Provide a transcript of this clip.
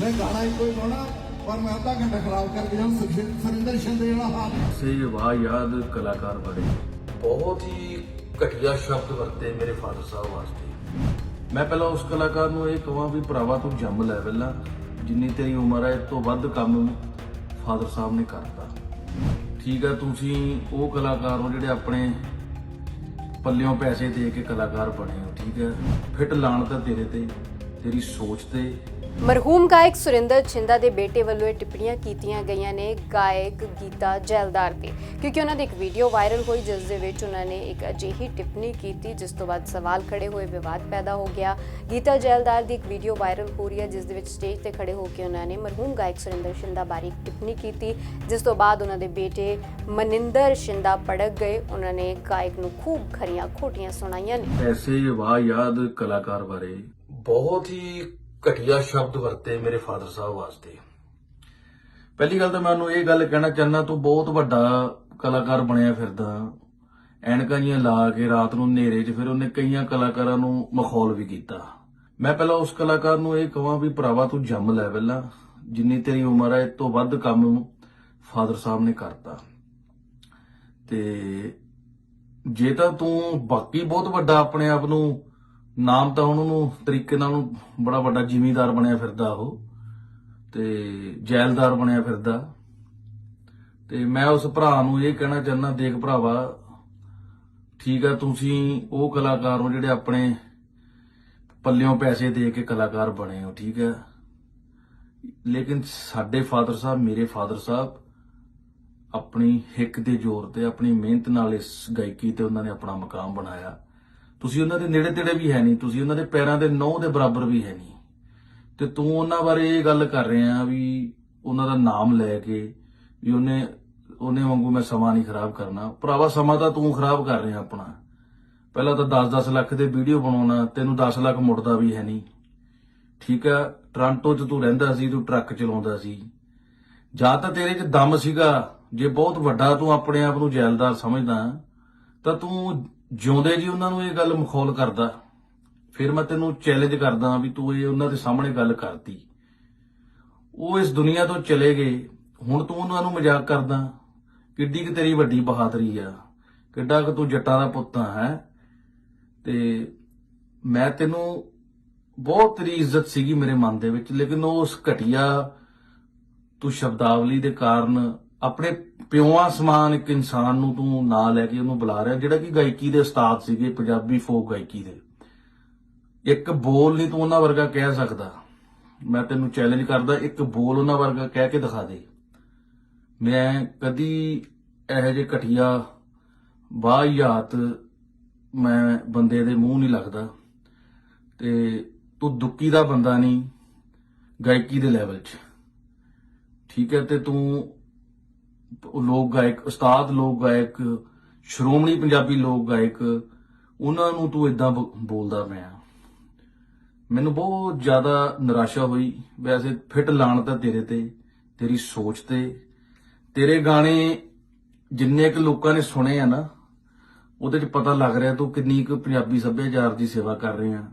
ਮੈਂ ਗਾਣਾ ਹੀ ਕੋਈ ਗਾਉਣਾ ਪਰ ਮੈਂ ਅੱਧਾ ਘੰਟਾ ਖਰਾਬ ਕਰਕੇ ਜਾਉਂ ਸੁਰਿੰਦਰ ਸ਼ਿੰਦੇ ਵਾਲਾ ਹਾਲ। ਸੇ ਵਾਹ ਯਾਦ ਕਲਾਕਾਰ ਬੜੇ। ਬਹੁਤ ਹੀ ਘਟੀਆ ਸ਼ਬਦ ਵਰਤੇ ਮੇਰੇ ਫਾਦਰ ਸਾਹਿਬ ਵਾਸਤੇ। ਮੈਂ ਪਹਿਲਾਂ ਉਸ ਕਲਾਕਾਰ ਨੂੰ ਇਹ ਕਹਾਂ ਵੀ ਭਰਾਵਾ ਤੂੰ ਜੰਮ ਲੈ ਪਹਿਲਾਂ ਜਿੰਨੀ ਤੇਰੀ ਉਮਰ ਹੈ ਇਸ ਤੋਂ ਵੱਧ ਕੰਮ ਫਾਦਰ ਸਾਹਿਬ ਨੇ ਕਰਤਾ। ਠੀਕ ਹੈ ਤੁਸੀਂ ਉਹ ਕਲਾਕਾਰ ਹੋ ਜਿਹੜੇ ਆਪਣੇ ਪੱਲਿਓਂ ਪੈਸੇ ਦੇ ਕੇ ਕਲਾਕਾਰ ਬਣੇ ਹੋ ਠੀਕ ਹੈ? ਫਿੱਟ ਲਾਣ ਤਾਂ ਤੇਰੇ ਤੇ ਤੇਰੀ ਸੋਚ ਤੇ ਮਰਹੂਮ ਗਾਇਕ ਸੁਰਿੰਦਰ ਛਿੰਦਾ ਦੇ ਬੇਟੇ ਵੱਲੋਂ ਇਹ ਟਿੱਪਣੀਆਂ ਕੀਤੀਆਂ ਗਈਆਂ ਨੇ ਗਾਇਕ ਗੀਤਾ ਜੈਲਦਾਰ ਤੇ ਕਿਉਂਕਿ ਉਹਨਾਂ ਦੀ ਇੱਕ ਵੀਡੀਓ ਵਾਇਰਲ ਹੋਈ ਜਿਸ ਦੇ ਵਿੱਚ ਉਹਨਾਂ ਨੇ ਇੱਕ ਅਜਿਹੀ ਟਿੱਪਣੀ ਕੀਤੀ ਜਿਸ ਤੋਂ ਬਾਅਦ ਸਵਾਲ ਖੜੇ ਹੋਏ ਵਿਵਾਦ ਪੈਦਾ ਹੋ ਗਿਆ। ਗੀਤਾ ਜੈਲਦਾਰ ਦੀ ਇੱਕ ਵੀਡੀਓ ਵਾਇਰਲ ਹੋ ਰਹੀ ਹੈ ਜਿਸ ਦੇ ਵਿੱਚ ਸਟੇਜ ਤੇ ਖੜੇ ਹੋ ਕੇ ਉਹਨਾਂ ਨੇ ਮਰਹੂਮ ਗਾਇਕ ਸੁਰਿੰਦਰ ਛਿੰਦਾ ਬਾਰੇ ਇੱਕ ਟਿੱਪਣੀ ਕੀਤੀ ਜਿਸ ਤੋਂ ਬਾਅਦ ਉਹਨਾਂ ਦੇ ਬੇਟੇ ਮਨਿੰਦਰ ਛਿੰਦਾ ਭੜਕ ਗਏ। ਉਹਨਾਂ ਨੇ ਗਾਇਕ ਨੂੰ ਖੂਬ ਖਰੀਆਂ ਖੋਟੀਆਂ ਸੁਣਾਈਆਂ ਨੇ। ਐਸੇ ਵਾਹ ਯਾਦ ਕਲਾਕਾਰ ਬਾਰੇ ਬਹੁਤ ਹੀ ਘਟੀਆ ਸ਼ਬਦ ਵਰਤੇ ਮੇਰੇ ਫਾਦਰ ਸਾਹਿਬ ਵਾਸਤੇ। ਪਹਿਲੀ ਗੱਲ ਤਾਂ ਮੈਂ ਉਹਨੂੰ ਇਹ ਗੱਲ ਕਹਿਣਾ ਚਾਹੁੰਦਾ, ਤੂੰ ਬਹੁਤ ਵੱਡਾ ਕਲਾਕਾਰ ਬਣਿਆ ਫਿਰਦਾ। ਐਨਕਾਂ ਜੀਆਂ ਲਾ ਕੇ ਰਾਤ ਨੂੰ ਹਨੇਰੇ 'ਚ ਫਿਰ ਉਹਨੇ ਕਈਆਂ ਕਲਾਕਾਰਾਂ ਨੂੰ ਮਖੌਲ ਵੀ ਕੀਤਾ। ਮੈਂ ਪਹਿਲਾਂ ਉਸ ਕਲਾਕਾਰ ਨੂੰ ਇਹ ਕਹਾਂ ਵੀ ਭਰਾਵਾ ਤੂੰ ਜੰਮ ਲੈ ਪਹਿਲਾਂ, ਜਿੰਨੀ ਤੇਰੀ ਉਮਰ ਹੈ ਇਸ ਤੋਂ ਵੱਧ ਕੰਮ ਫਾਦਰ ਸਾਹਿਬ ਨੇ ਕਰਤਾ। ਤੇ ਜੇ ਤਾਂ ਤੂੰ ਬਾਕੀ ਬਹੁਤ ਵੱਡਾ ਆਪਣੇ ਆਪ ਨੂੰ ਨਾਮ ਤਾਂ ਹੁਣ ਉਹਨੂੰ ਤਰੀਕੇ ਨਾਲ ਉਹਨੂੰ ਬੜਾ ਵੱਡਾ ਜ਼ਿਮੀਂਦਾਰ ਬਣਿਆ ਫਿਰਦਾ ਉਹ। ਤੇ ਜੈਲਦਾਰ ਬਣਿਆ ਫਿਰਦਾ। ਤੇ ਮੈਂ ਉਸ ਭਰਾ ਨੂੰ ਇਹ ਕਹਿਣਾ ਚਾਹੁੰਦਾ, ਦੇਖ ਭਰਾਵਾ, ਠੀਕ ਆ, ਤੁਸੀਂ ਉਹ ਕਲਾਕਾਰ ਹੋ ਜਿਹੜੇ ਆਪਣੇ ਪੱਲਿਓਂ ਪੈਸੇ ਦੇ ਕੇ ਕਲਾਕਾਰ ਬਣੇ ਹੋ, ਠੀਕ ਹੈ ਲੇਕਿਨ ਸਾਡੇ ਫਾਦਰ ਸਾਹਿਬ, ਮੇਰੇ ਫਾਦਰ ਸਾਹਿਬ ਆਪਣੀ ਹਿੱਕ ਦੇ ਜ਼ੋਰ ਤੇ, ਆਪਣੀ ਮਿਹਨਤ ਨਾਲ ਇਸ ਗਾਇਕੀ ਤੇ ਉਹਨਾਂ ਨੇ ਆਪਣਾ ਮਕਾਮ ਬਣਾਇਆ। ਤੁਸੀਂ ਉਹਨਾਂ ਦੇ ਨੇੜੇ ਤੇੜੇ ਵੀ ਹੈ ਨਹੀਂ, ਤੁਸੀਂ ਉਹਨਾਂ ਦੇ ਪੈਰਾਂ ਦੇ ਨੌ ਦੇ ਬਰਾਬਰ ਵੀ ਹੈ ਨਹੀਂ। ਤੇ ਤੂੰ ਉਹਨਾਂ ਬਾਰੇ ਇਹ ਗੱਲ ਕਰ ਰਿਹਾ ਵੀ ਉਹਨਾਂ ਦਾ ਨਾਮ ਲੈ ਕੇ ਵੀ ਉਹਨੇ ਉਹਨੇ ਵਾਂਗੂ ਮੈਂ ਸਮਾਂ ਨਹੀਂ ਖਰਾਬ ਕਰਨਾ। ਭਰਾਵਾ, ਸਮਾਂ ਤਾਂ ਤੂੰ ਖਰਾਬ ਕਰ ਰਿਹਾ ਆਪਣਾ। ਪਹਿਲਾਂ ਤਾਂ 10-10 ਲੱਖ ਦੇ ਵੀਡੀਓ ਬਣਾਉਣਾ, ਤੈਨੂੰ 10 ਲੱਖ ਮੁੜਦਾ ਵੀ ਹੈ ਨਹੀਂ। ਠੀਕ ਹੈ ਟ੍ਰਾਂਟੋ 'ਚ ਤੂੰ ਰਹਿੰਦਾ ਸੀ, ਤੂੰ ਟਰੱਕ ਚਲਾਉਂਦਾ ਸੀ। ਜਾਂ ਤਾਂ ਤੇਰੇ 'ਚ ਦਮ ਸੀਗਾ, ਜੇ ਬਹੁਤ ਵੱਡਾ ਤੂੰ ਆਪਣੇ ਆਪ ਨੂੰ ਜੈਲਦਾਰ ਸਮਝਦਾ, ਤਾਂ ਤੂੰ ਜਿਉਂਦੇ ਜੀ ਉਹਨਾਂ ਨੂੰ ਇਹ ਗੱਲ ਮਖੌਲ ਕਰਦਾ, ਫਿਰ ਮੈਂ ਤੈਨੂੰ ਚੈਲੰਜ ਕਰਦਾ ਵੀ ਤੂੰ ਇਹ ਉਹਨਾਂ ਦੇ ਸਾਹਮਣੇ ਗੱਲ ਕਰਤੀ। ਉਹ ਇਸ ਦੁਨੀਆ ਤੋਂ ਚਲੇ ਗਏ, ਹੁਣ ਤੂੰ ਉਹਨਾਂ ਨੂੰ ਮਜ਼ਾਕ ਕਰਦਾ, ਕਿੱਡੀ ਕਿ ਤੇਰੀ ਵੱਡੀ ਬਹਾਦਰੀ ਆ, ਕਿੱਡਾ ਕਿ ਤੂੰ ਜੱਟਾਂ ਦਾ ਪੁੱਤ ਹੈ? ਤੇ ਮੈਂ ਤੈਨੂੰ ਬਹੁਤ ਤੇਰੀ ਇੱਜ਼ਤ ਸੀਗੀ ਮੇਰੇ ਮਨ ਦੇ ਵਿੱਚ, ਲੇਕਿਨ ਉਸ ਘਟੀਆ ਤੂੰ ਸ਼ਬਦਾਵਲੀ ਦੇ ਕਾਰਨ ਆਪਣੇ ਪਿਓਾਂ ਸਮਾਨ ਇੱਕ ਇਨਸਾਨ ਨੂੰ ਤੂੰ ਨਾਂ ਲੈ ਕੇ ਉਹਨੂੰ ਬੁਲਾ ਰਿਹਾ, ਜਿਹੜਾ ਕਿ ਗਾਇਕੀ ਦੇ ਉਸਤਾਦ ਸੀਗੇ, ਪੰਜਾਬੀ ਫੋਕ ਗਾਇਕੀ ਦੇ। ਇੱਕ ਬੋਲ ਨਹੀਂ ਤੂੰ ਉਹਨਾਂ ਵਰਗਾ ਕਹਿ ਸਕਦਾ। ਮੈਂ ਤੈਨੂੰ ਚੈਲੰਜ ਕਰਦਾ, ਇੱਕ ਬੋਲ ਉਹਨਾਂ ਵਰਗਾ ਕਹਿ ਕੇ ਦਿਖਾ ਦੇ। ਮੈਂ ਕਦੀ ਇਹੋ ਜਿਹੇ ਘਟੀਆ ਵਾਹਿਯਾਤ ਮੈਂ ਬੰਦੇ ਦੇ ਮੂੰਹ ਨਹੀਂ ਲੱਗਦਾ ਤੇ ਤੂੰ ਦੁੱਕੀ ਦਾ ਬੰਦਾ ਨਹੀਂ ਗਾਇਕੀ ਦੇ ਲੈਵਲ 'ਚ। ਠੀਕ ਹੈ, ਤੇ ਤੂੰ ਲੋਕ ਗਾਇਕ, ਉਸਤਾਦ ਲੋਕ ਗਾਇਕ, ਸ਼੍ਰੋਮਣੀ ਪੰਜਾਬੀ ਲੋਕ ਗਾਇਕ, ਉਹਨਾਂ ਨੂੰ ਤੂੰ ਇਦਾਂ ਬੋਲਦਾ ਪਿਆ। ਮੈਨੂੰ ਬਹੁਤ ਜ਼ਿਆਦਾ ਨਿਰਾਸ਼ਾ ਹੋਈ। ਵੈਸੇ ਫਿੱਟ ਲਾਣ ਤਾਂ ਤੇਰੇ ਤੇ, ਤੇਰੀ ਸੋਚ ਤੇ। ਤੇਰੇ ਗਾਣੇ ਜਿੰਨੇ ਕੁ ਲੋਕਾਂ ਨੇ ਸੁਣੇ ਆ ਨਾ, ਉਹਦੇ 'ਚ ਪਤਾ ਲੱਗ ਰਿਹਾ ਤੂੰ ਕਿੰਨੀ ਕੁ ਪੰਜਾਬੀ ਸੱਭਿਆਚਾਰ ਦੀ ਸੇਵਾ ਕਰ ਰਿਹਾ